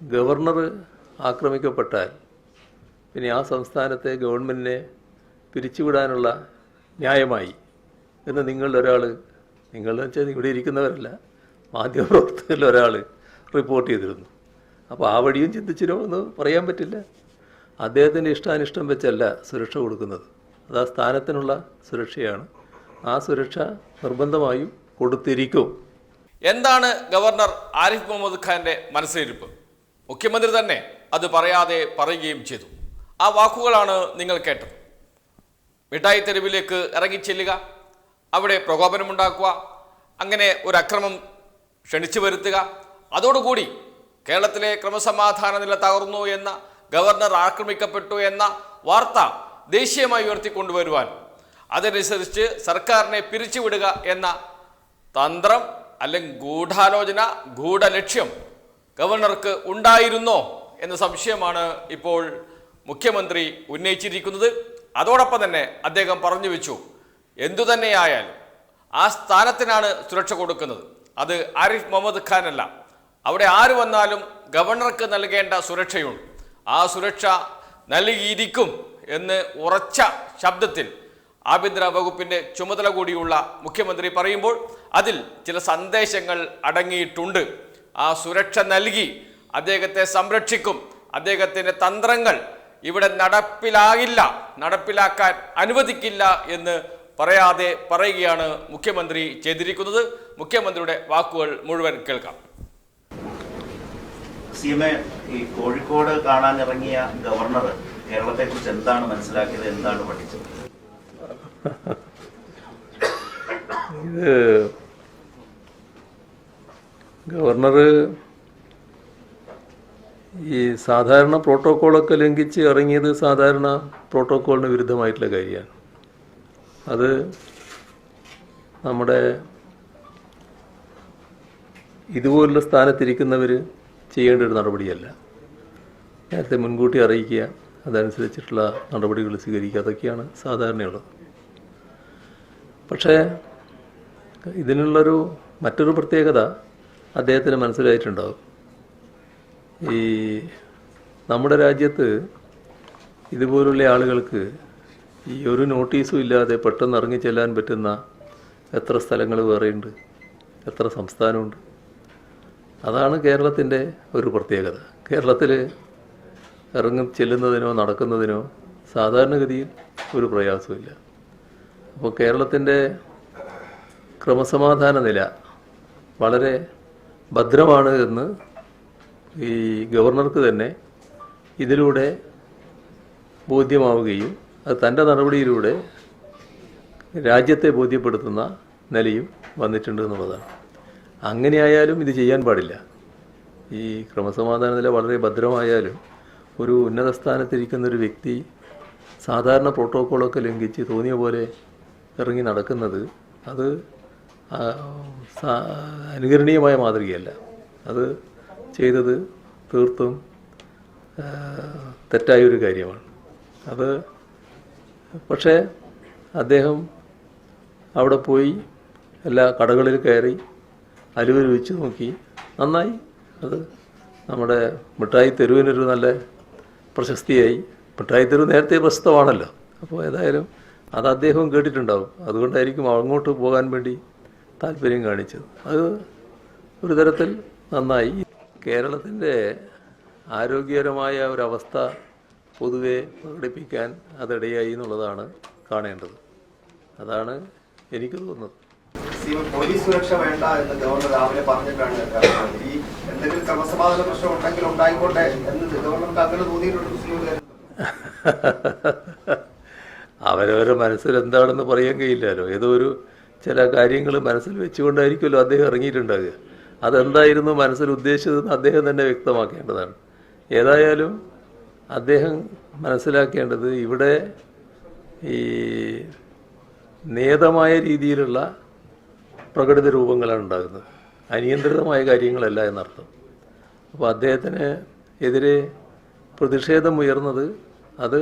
Governor ആക്രമിക്കപ്പെട്ടാൽ പിന്നെ ആ സംസ്ഥാനത്തെ ഗവൺമെന്റിനെ പിരിച്ചുവിടാനുള്ള ന്യായമായി എന്ന് നിങ്ങളിൽ ഒരാൾ നിങ്ങളെന്ന് വെച്ചാൽ ഇവിടെ ഇരിക്കുന്നവരല്ല മാധ്യമപ്രവർത്തകരിൽ ഒരാൾ റിപ്പോർട്ട് ചെയ്തിരുന്നു. അപ്പോൾ ആ വഴിയും ചിന്തിച്ചിരോ എന്ന് പറയാൻ പറ്റില്ല. അദ്ദേഹത്തിന്റെ ഇഷ്ടാനിഷ്ടം വെച്ചല്ല സുരക്ഷ കൊടുക്കുന്നത്. അത് ആ സ്ഥാനത്തിനുള്ള സുരക്ഷയാണ്. ആ സുരക്ഷ നിർബന്ധമായും കൊടുത്തിരിക്കും. എന്താണ് ഗവർണർ ആരിഫ് മുഹമ്മദ് ഖാന്റെ മനസ്സിലിരിപ്പ്? മുഖ്യമന്ത്രി തന്നെ അത് പറയാതെ പറയുകയും ചെയ്തു. ആ വാക്കുകളാണ് നിങ്ങൾ കേട്ടത്. മിഠായി തെരുവിലേക്ക് ഇറങ്ങിച്ചെല്ലുക അവിടെ പ്രകോപനമുണ്ടാക്കുക അങ്ങനെ ഒരു അക്രമം ക്ഷണിച്ചു വരുത്തുക അതോടുകൂടി കേരളത്തിലെ ക്രമസമാധാന നില തകർന്നു എന്ന ഗവർണർ ആക്രമിക്കപ്പെട്ടു എന്ന വാർത്ത ദേശീയമായി ഉയർത്തിക്കൊണ്ടുവരുവാൻ അതനുസരിച്ച് സർക്കാരിനെ പിരിച്ചുവിടുക എന്ന തന്ത്രം അല്ലെങ്കിൽ ഗൂഢാലോചന ഗൂഢലക്ഷ്യം ഗവർണർക്ക് ഉണ്ടായിരുന്നോ എന്ന സംശയമാണ് ഇപ്പോൾ മുഖ്യമന്ത്രി ഉന്നയിച്ചിരിക്കുന്നത്. അതോടൊപ്പം തന്നെ അദ്ദേഹം പറഞ്ഞു വെച്ചു എന്തു തന്നെയായാലും ആ സ്ഥാനത്തിനാണ് സുരക്ഷ കൊടുക്കുന്നത്. അത് ആരിഫ് മുഹമ്മദ് ഖാൻ അല്ല. അവിടെ ആര് വന്നാലും ഗവർണർക്ക് നൽകേണ്ട സുരക്ഷയുണ്ട്. ആ സുരക്ഷ നൽകിയിരിക്കും എന്ന് ഉറച്ച ശബ്ദത്തിൽ ആഭ്യന്തര വകുപ്പിന്റെ ചുമതല കൂടിയുള്ള മുഖ്യമന്ത്രി പറയുമ്പോൾ അതിൽ ചില സന്ദേശങ്ങൾ അടങ്ങിയിട്ടുണ്ട്. ആ സുരക്ഷ നൽകി അദ്ദേഹത്തെ സംരക്ഷിക്കും. അദ്ദേഹത്തിന്റെ തന്ത്രങ്ങൾ ഇവിടെ നടപ്പിലാകില്ല. നടപ്പിലാക്കാൻ അനുവദിക്കില്ല എന്ന് പറയാതെ പറയുകയാണ് മുഖ്യമന്ത്രി ചെയ്തിരിക്കുന്നത്. മുഖ്യമന്ത്രിയുടെ വാക്കുകൾ മുഴുവൻ കേൾക്കാം. സീമ ഈ കോഴിക്കോട് കാണാനിറങ്ങിയ ഗവർണർ കേരളത്തെ കുറിച്ച് എന്താണ് മനസ്സിലാക്കിയത്? എന്താണ് പഠിച്ചത്? ഇത് ഗവർണർ ഈ സാധാരണ പ്രോട്ടോക്കോളൊക്കെ ലംഘിച്ച് ഇറങ്ങിയത് സാധാരണ പ്രോട്ടോക്കോളിന് വിരുദ്ധമായിട്ടുള്ള കാര്യമാണ്. അത് നമ്മുടെ ഇതുപോലുള്ള സ്ഥാനത്തിരിക്കുന്നവർ ചെയ്യേണ്ട ഒരു നടപടിയല്ല. നേരത്തെ മുൻകൂട്ടി അറിയിക്കുക അതനുസരിച്ചിട്ടുള്ള നടപടികൾ സ്വീകരിക്കുക അതൊക്കെയാണ് സാധാരണയുള്ളത്. പക്ഷേ ഇതിനുള്ളൊരു മറ്റൊരു പ്രത്യേകത അദ്ദേഹത്തിന് മനസ്സിലായിട്ടുണ്ടാവും. ഈ നമ്മുടെ രാജ്യത്ത് ഇതുപോലുള്ള ആളുകൾക്ക് ഈ ഒരു നോട്ടീസും ഇല്ലാതെ പെട്ടെന്ന് ഇറങ്ങി ചെല്ലാൻ പറ്റുന്ന എത്ര സ്ഥലങ്ങൾ വേറെയുണ്ട്? എത്ര സംസ്ഥാനമുണ്ട്? അതാണ് കേരളത്തിന്റെ ഒരു പ്രത്യേകത. കേരളത്തിൽ ഇറങ്ങി ചെല്ലുന്നതിനോ നടക്കുന്നതിനോ സാധാരണഗതിയിൽ ഒരു പ്രയാസമില്ല അപ്പോൾ കേരളത്തിന്റെ ക്രമസമാധാന നില വളരെ ഭദ്രമാണ് എന്ന് ഈ ഗവർണർക്ക് തന്നെ ഇതിലൂടെ ബോധ്യമാവുകയും അത് തന്റെ നടപടിയിലൂടെ രാജ്യത്തെ ബോധ്യപ്പെടുത്തുന്ന നിലയും വന്നിട്ടുണ്ട് എന്നുള്ളതാണ്. അങ്ങനെയായാലും ഇത് ചെയ്യാൻ പാടില്ല. ഈ ക്രമസമാധാന നില വളരെ ഭദ്രമായാലും ഒരു ഉന്നത സ്ഥാനത്തിരിക്കുന്ന ഒരു വ്യക്തി സാധാരണ പ്രോട്ടോക്കോളൊക്കെ ലംഘിച്ച് തോന്നിയ പോലെ ഇറങ്ങി നടക്കുന്നത് അത് അനുകരണീയമായ മാതൃകയല്ല. അത് ചെയ്തത് തീർത്തും തെറ്റായൊരു കാര്യമാണ്. അത് പക്ഷേ അദ്ദേഹം അവിടെ പോയി എല്ലാ കടകളിൽ കയറി അലുവ നോക്കി. നന്നായി. അത് നമ്മുടെ മിഠായി തെരുവിനൊരു നല്ല പ്രശസ്തിയായി. മിഠായി തെരുവ് നേരത്തെ പ്രശസ്തമാണല്ലോ. അപ്പോൾ ഏതായാലും അത് അദ്ദേഹവും കേട്ടിട്ടുണ്ടാവും. അതുകൊണ്ടായിരിക്കും അങ്ങോട്ട് പോകാൻ വേണ്ടി താല്പര്യം കാണിച്ചത് അത് ഒരു തരത്തിൽ നന്നായി. കേരളത്തിന്റെ ആരോഗ്യകരമായ ഒരവസ്ഥ പൊതുവെ പ്രകടിപ്പിക്കാൻ അതിടയായി എന്നുള്ളതാണ് കാണേണ്ടത്. അതാണ് എനിക്ക് തോന്നുന്നത്. പോലീസ് സുരക്ഷ വേണ്ട എന്ന് ഗവർണർ രാവിലെ പറഞ്ഞിട്ടാണ് ഈ എന്തെങ്കിലും ക്രമസമാധാന പ്രശ്നം ഉണ്ടെങ്കിൽ ഉണ്ടായിക്കോട്ടെ എന്ന് ഗവർണർക്ക് അങ്ങനെ തോന്നിയിട്ടുണ്ട് അവരവരുടെ മനസ്സിൽ എന്താണെന്ന് പറയാൻ കഴിയില്ലല്ലോ. ഏതോ ഒരു ചില കാര്യങ്ങൾ മനസ്സിൽ വെച്ചുകൊണ്ടായിരിക്കുമല്ലോ അദ്ദേഹം ഇറങ്ങിയിട്ടുണ്ടാകുക അതെന്തായിരുന്നു മനസ്സിൽ ഉദ്ദേശിച്ചതെന്ന് അദ്ദേഹം തന്നെ വ്യക്തമാക്കേണ്ടതാണ്. ഏതായാലും അദ്ദേഹം മനസ്സിലാക്കേണ്ടത് ഇവിടെ ഈ നേതമായ രീതിയിലുള്ള പ്രകടിത രൂപങ്ങളാണ് ഉണ്ടാകുന്നത്. അനിയന്ത്രിതമായ കാര്യങ്ങളല്ല എന്നർത്ഥം. അപ്പോൾ അദ്ദേഹത്തിന് എതിരെ പ്രതിഷേധം ഉയർന്നത് അത്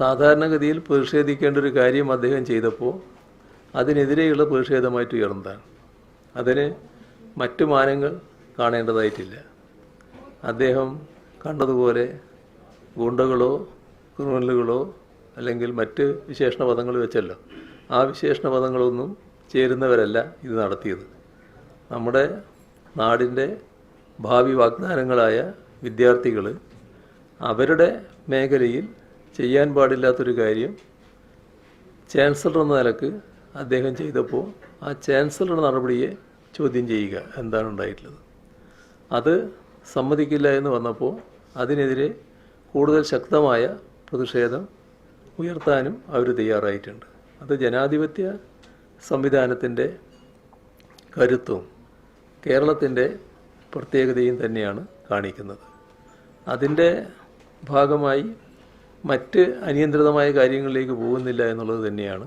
സാധാരണഗതിയിൽ പ്രതിഷേധിക്കേണ്ട ഒരു കാര്യം അദ്ദേഹം ചെയ്തപ്പോൾ അതിനെതിരെയുള്ള പ്രതിഷേധമായിട്ട് ഉയർന്നതാണ് അതിന് മറ്റു മാനങ്ങൾ കാണേണ്ടതായിട്ടില്ല. അദ്ദേഹം കണ്ടതുപോലെ ഗുണ്ടകളോ ക്രിമിനലുകളോ അല്ലെങ്കിൽ മറ്റ് വിശേഷണ പദങ്ങൾ വെച്ചല്ലോ. ആ വിശേഷണ പദങ്ങളൊന്നും ചേരുന്നവരല്ല ഇത് നടത്തിയത്. നമ്മുടെ നാടിന്റെ ഭാവി വാഗ്ദാനങ്ങളായ വിദ്യാർത്ഥികൾ അവരുടെ മേഖലയിൽ ചെയ്യാൻ പാടില്ലാത്തൊരു കാര്യം ചാൻസലർ എന്ന നിലയ്ക്ക് അദ്ദേഹം ചെയ്തപ്പോൾ ആ ചാൻസലറുടെ നടപടിയെ ചോദ്യം ചെയ്യുക എന്താണ് ഉണ്ടായിട്ടുള്ളത്. അത് സമ്മതിക്കില്ല എന്ന് വന്നപ്പോൾ അതിനെതിരെ കൂടുതൽ ശക്തമായ പ്രതിഷേധം ഉയർത്താനും അവർ തയ്യാറായിട്ടുണ്ട്. അത് ജനാധിപത്യ സംവിധാനത്തിന്റെ കരുത്തും കേരളത്തിന്റെ പ്രത്യേകതയും തന്നെയാണ് കാണിക്കുന്നത്. അതിന്റെ ഭാഗമായി മറ്റ് അനിയന്ത്രിതമായ കാര്യങ്ങളിലേക്ക് പോകുന്നില്ല എന്നുള്ളത് തന്നെയാണ്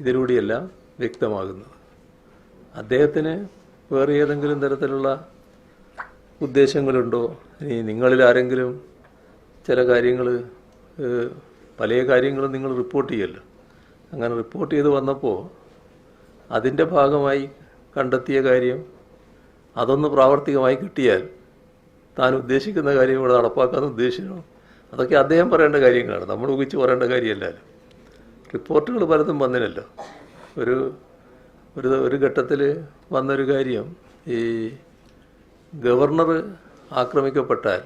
ഇതിലൂടെയെല്ലാം വ്യക്തമാകുന്നത്. അദ്ദേഹത്തിന് വേറെ ഏതെങ്കിലും തരത്തിലുള്ള ഉദ്ദേശങ്ങളുണ്ടോ? ഇനി നിങ്ങളിൽ ആരെങ്കിലും ചില കാര്യങ്ങൾ പല കാര്യങ്ങളും നിങ്ങൾ റിപ്പോർട്ട് ചെയ്യല്ലോ. അങ്ങനെ റിപ്പോർട്ട് ചെയ്ത് വന്നപ്പോൾ അതിന്റെ ഭാഗമായി കണ്ടെത്തിയ കാര്യം അതൊന്ന് പ്രാവർത്തികമായി കിട്ടിയാൽ താൻ ഉദ്ദേശിക്കുന്ന കാര്യം ഇവിടെ നടപ്പാക്കാൻ ഉദ്ദേശിക്കണം അതൊക്കെ അദ്ദേഹം പറയേണ്ട കാര്യങ്ങളാണ്. നമ്മൾ ഊഹിച്ച് പറയേണ്ട കാര്യമല്ലല്ലോ റിപ്പോർട്ടുകൾ പലതും വന്നില്ലല്ലോ. ഒരു ഒരു ഒരു ഘട്ടത്തിൽ വന്നൊരു കാര്യം ഈ ഗവർണർ ആക്രമിക്കപ്പെട്ടാൽ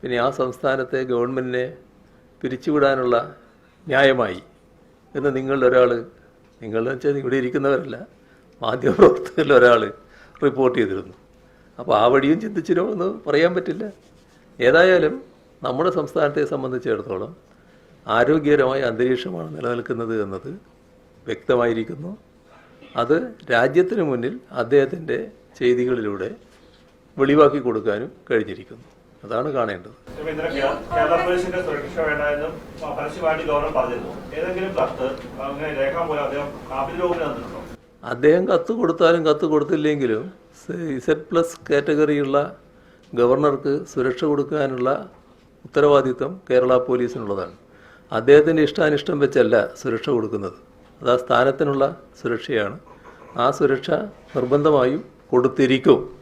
പിന്നെ ആ സംസ്ഥാനത്തെ ഗവൺമെന്റിനെ പിരിച്ചുവിടാനുള്ള ന്യായമായി എന്ന് നിങ്ങളുടെ ഒരാൾ നിങ്ങളെന്ന് വെച്ചാൽ ഇവിടെ ഇരിക്കുന്നവരല്ല മാധ്യമപ്രവർത്തകരിൽ ഒരാൾ റിപ്പോർട്ട് ചെയ്തിരുന്നു. അപ്പോൾ ആ വഴിയും ചിന്തിച്ചിരുന്നു എന്ന് പറയാൻ പറ്റില്ല. ഏതായാലും നമ്മുടെ സംസ്ഥാനത്തെ സംബന്ധിച്ചിടത്തോളം ആരോഗ്യകരമായ അന്തരീക്ഷമാണ് നിലനിൽക്കുന്നത് എന്നത് വ്യക്തമായിരിക്കുന്നു. അത് രാജ്യത്തിന് മുന്നിൽ അദ്ദേഹത്തിന്റെ ചെയ്തികളിലൂടെ വെളിവാക്കി കൊടുക്കാനും കഴിഞ്ഞിരിക്കുന്നു. അതാണ് കാണേണ്ടത്. അദ്ദേഹം കത്ത് കൊടുത്താലും കത്ത് കൊടുത്തില്ലെങ്കിലും ഇസഡ് പ്ലസ് കാറ്റഗറിയുള്ള ഗവർണർക്ക് സുരക്ഷ കൊടുക്കാനുള്ള ഉത്തരവാദിത്വം കേരള പോലീസിനുള്ളതാണ്. അദ്ദേഹത്തിന്റെ ഇഷ്ടാനിഷ്ടം വെച്ചല്ല സുരക്ഷ കൊടുക്കുന്നത്. അത് ആ സ്ഥാനത്തിനുള്ള സുരക്ഷയാണ്. ആ സുരക്ഷ നിർബന്ധമായും കൊടുത്തിരിക്കും.